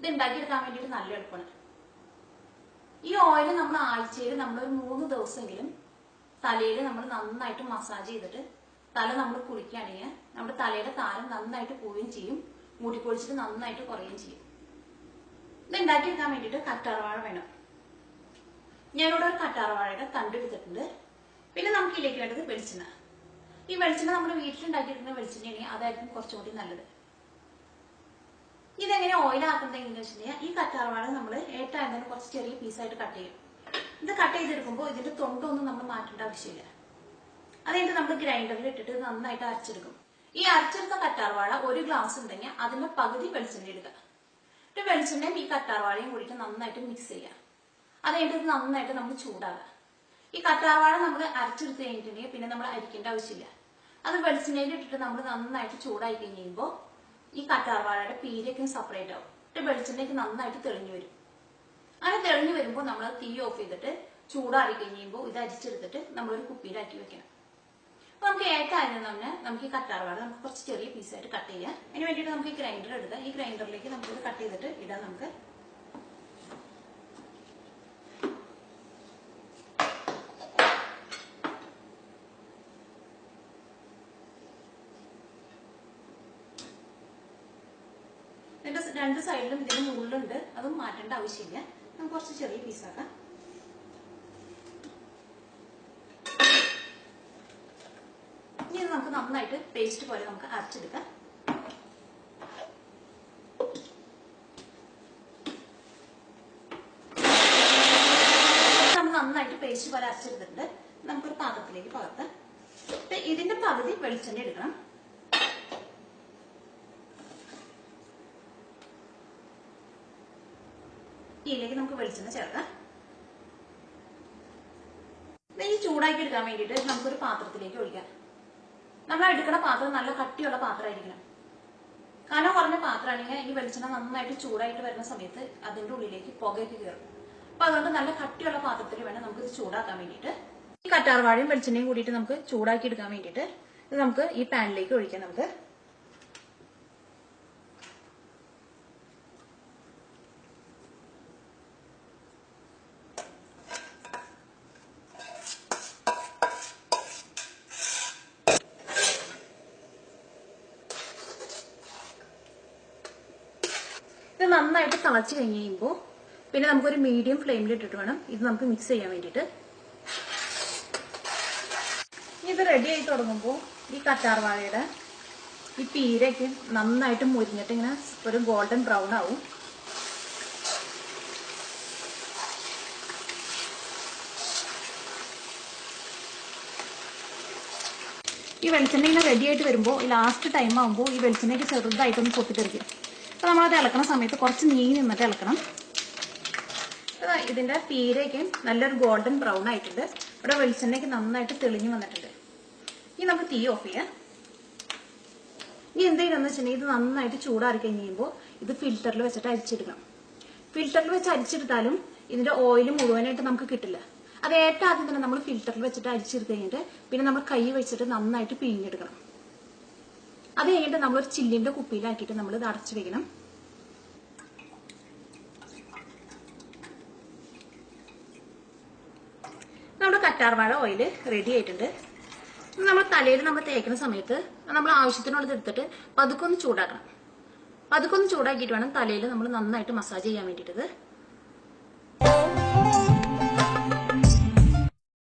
ഇത് ഉണ്ടാക്കിയെടുക്കാൻ വേണ്ടിയിട്ട് നല്ല എളുപ്പമാണ്. ഈ ഓയിൽ നമ്മൾ ആഴ്ചയിൽ നമ്മൾ ഒരു മൂന്ന് ദിവസമെങ്കിലും തലയിൽ നമ്മൾ നന്നായിട്ട് മസാജ് ചെയ്തിട്ട് തല നമ്മൾ കുളിക്കുകയാണെങ്കിൽ നമ്മുടെ തലയുടെ താരം നന്നായിട്ട് പോവുകയും ചെയ്യും. മുടിപ്പൊളിച്ചിട്ട് നന്നായിട്ട് കുറയുകയും ചെയ്യും. ഇത് ഉണ്ടാക്കിയെടുക്കാൻ വേണ്ടിയിട്ട് കറ്റാർവാഴ വേണം. ഞാനിവിടെ ഒരു കറ്റാർവാഴയുടെ തണ്ടെടുത്തിട്ടുണ്ട് പിന്നെ നമുക്ക് ഇതിലേക്ക് വേണ്ടത് വെളിച്ചെണ്ണ. ഈ വെളിച്ചെണ്ണ നമ്മൾ വീട്ടിലുണ്ടാക്കിയിരിക്കുന്ന വെളിച്ചെണ്ണയാണെങ്കിൽ അതായിരിക്കും കുറച്ചുകൂടി നല്ലത്. ഇതെങ്ങനെ ഓയിൽ ആക്കുന്നതെന്ന് വെച്ചിട്ടുണ്ടെങ്കിൽ ഈ കറ്റാർവാഴ നമ്മൾ ഏട്ടായാലും കുറച്ച് ചെറിയ പീസായിട്ട് കട്ട് ചെയ്യും. ഇത് കട്ട് ചെയ്തെടുക്കുമ്പോൾ ഇതിന്റെ തൊണ്ടൊന്നും നമ്മൾ മാറ്റേണ്ട ആവശ്യമില്ല. അതായത് നമ്മൾ ഗ്രൈൻഡറിൽ ഇട്ടിട്ട് നന്നായിട്ട് അരച്ചെടുക്കും. ഈ അരച്ചെടുത്ത കറ്റാർവാഴ ഒരു ഗ്ലാസ് ഉണ്ടെങ്കിൽ അതിന്റെ പകുതി വെളിച്ചെണ്ണ എടുക്കുക എന്നിട്ട് വെളിച്ചെണ്ണയും ഈ കറ്റാർവാഴയും കൂടിയിട്ട് നന്നായിട്ട് മിക്സ് ചെയ്യുക. അത് കഴിഞ്ഞിട്ട് ഇത് നന്നായിട്ട് നമ്മൾ ചൂടാകുക ഈ കറ്റാർവാഴ നമ്മൾ അരച്ചെടുത്ത് കഴിഞ്ഞിട്ടുണ്ടെങ്കിൽ പിന്നെ നമ്മൾ അരിക്കേണ്ട ആവശ്യമില്ല. അത് വെളിച്ചെണ്ണയിൽ ഇട്ടിട്ട് നമ്മൾ നന്നായിട്ട് ചൂടായി കഴിഞ്ഞ് കഴിയുമ്പോൾ ഈ കറ്റാർവാഴയുടെ പീരൊക്കെ സെപ്പറേറ്റ് ആവും. എന്നിട്ട് വെളിച്ചെണ്ണയ്ക്ക് നന്നായിട്ട് തെളിഞ്ഞു വരും. അങ്ങനെ തെളിഞ്ഞു വരുമ്പോൾ നമ്മൾ തീ ഓഫ് ചെയ്തിട്ട് ചൂടാറി കഴിയുമ്പോൾ ഇത് അരിച്ചെടുത്തിട്ട് നമ്മളൊരു കുപ്പിയിലാക്കി വെക്കണം. അപ്പൊ നമുക്ക് ഏക്കായിരുന്നു തന്നെ നമുക്ക് ഈ കറ്റാർവാഴ നമുക്ക് കുറച്ച് ചെറിയ പീസായിട്ട് കട്ട് ചെയ്യാം. അതിന് വേണ്ടിയിട്ട് നമുക്ക് ഈ ഗ്രൈൻഡർ എടുക്കാം. ഈ ഗ്രൈൻഡറിലേക്ക് നമുക്ക് ഇത് കട്ട് ചെയ്തിട്ട് ഇടാം നമുക്ക് ഇതിന്റെ രണ്ട് സൈഡിലും ഇതിന് മുകളിലുണ്ട്. അതും മാറ്റേണ്ട ആവശ്യമില്ല. നമുക്ക് കുറച്ച് ചെറിയ പീസാക്കാം ഇനി നമുക്ക് നന്നായിട്ട് പേസ്റ്റ് പോലെ നമുക്ക് അരച്ചെടുക്കാം. നമ്മൾ നന്നായിട്ട് പേസ്റ്റ് പോലെ അരച്ചെടുത്തിട്ടുണ്ട്. നമുക്കൊരു പാത്രത്തിലേക്ക് പകർത്താം. ഇതിന്റെ പകുതി വെളിച്ചെണ്ണ എടുക്കണം. ഇതിലേക്ക് നമുക്ക് വെളിച്ചെണ്ണ ചേർക്കാം. ഇനി ചൂടാക്കി എടുക്കാൻ വേണ്ടിയിട്ട് നമുക്കൊരു പാത്രത്തിലേക്ക് ഒഴിക്കാം. നമ്മൾ എടുക്കുന്ന പാത്രം നല്ല കട്ടിയുള്ള പാത്രമായിരിക്കണം. കനം കുറഞ്ഞ പാത്രമാണെങ്കിൽ ഈ വെളിച്ചെണ്ണ നന്നായിട്ട് ചൂടായിട്ട് വരുന്ന സമയത്ത് അതിന്റെ ഉള്ളിലേക്ക് പുകയൊക്കെ കയറും. അപ്പൊ അതുകൊണ്ട് നല്ല കട്ടിയുള്ള പാത്രത്തിൽ വേണം നമുക്ക് ഇത് ചൂടാക്കാൻ വേണ്ടിയിട്ട്. ഈ കറ്റാർവാഴയും വെളിച്ചെണ്ണയും കൂടിയിട്ട് നമുക്ക് ചൂടാക്കി എടുക്കാൻ വേണ്ടിയിട്ട് ഇത് നമുക്ക് ഈ പാനിലേക്ക് ഒഴിക്കാം നമുക്ക്. നന്നായിട്ട് തിളച്ച് കഴിഞ്ഞ് കഴിയുമ്പോൾ പിന്നെ നമുക്കൊരു മീഡിയം ഫ്ലെയിമിൽ ഇട്ടിട്ട് വേണം. ഇത് നമുക്ക് മിക്സ് ചെയ്യാൻ വേണ്ടിയിട്ട്. ഇത് റെഡി ആയി തുടങ്ങുമ്പോൾ ഈ കറ്റാർവാഴയുടെ ഈ പീരയൊക്കെ നന്നായിട്ട് മുരിഞ്ഞിട്ട് ഇങ്ങനെ ഒരു ഗോൾഡൻ ബ്രൗൺ ആവും. ഈ വെളിച്ചെണ്ണ ഇങ്ങനെ റെഡി ആയിട്ട് വരുമ്പോൾ ലാസ്റ്റ് ടൈം ആകുമ്പോൾ ഈ വെളിച്ചെണ്ണയ്ക്ക് ചെറുതായിട്ടൊന്ന് പൊട്ടിത്തെറിക്കും. അപ്പോൾ നമ്മളത് ഇളക്കണ സമയത്ത് കുറച്ച് നീങ്ങി നിന്നിട്ട് ഇളക്കണം. ഇതിന്റെ പീരയൊക്കെ നല്ലൊരു ഗോൾഡൻ ബ്രൗൺ ആയിട്ടുണ്ട്. ഇവിടെ വെളിച്ചെണ്ണയ്ക്ക് നന്നായിട്ട് തെളിഞ്ഞു വന്നിട്ടുണ്ട്. ഇനി നമുക്ക് തീ ഓഫ് ചെയ്യാം. ഇനി എന്ത് ചെയ്യണമെന്ന് വെച്ചിട്ടുണ്ടെങ്കിൽ ഇത് നന്നായിട്ട് ചൂടാറി കഴിഞ്ഞ് കഴിയുമ്പോൾ ഇത് ഫിൽറ്ററിൽ വെച്ചിട്ട് അരിച്ചെടുക്കണം. ഫിൽറ്ററിൽ വെച്ച് അരിച്ചെടുത്താലും ഇതിന്റെ ഓയിൽ മുഴുവനായിട്ട് നമുക്ക് കിട്ടില്ല. അത് ഏറ്റവും ആദ്യം തന്നെ നമ്മൾ ഫിൽറ്ററിൽ വെച്ചിട്ട് അരിച്ചെടുത്ത് കഴിഞ്ഞിട്ട് പിന്നെ നമ്മൾ കൈ വെച്ചിട്ട് നന്നായിട്ട് പിഴിഞ്ഞെടുക്കണം. അത് കഴിഞ്ഞിട്ട് ഒരു ചില്ലിന്റെ കുപ്പിയിലാക്കിയിട്ട് നമ്മൾ ഇത് അടച്ചു വെക്കണം നമ്മുടെ കറ്റാർവാഴ ഓയിൽ റെഡി ആയിട്ടുണ്ട്. നമ്മൾ തലയിൽ നമ്മൾ തേക്കുന്ന സമയത്ത് നമ്മൾ ആവശ്യത്തിനുള്ളത് എടുത്തിട്ട് പതുക്കൊന്ന് ചൂടാക്കണം. പതുക്കൊന്ന് ചൂടാക്കിയിട്ട് വേണം തലയിൽ നമ്മൾ നന്നായിട്ട് മസാജ് ചെയ്യാൻ വേണ്ടിയിട്ടത്.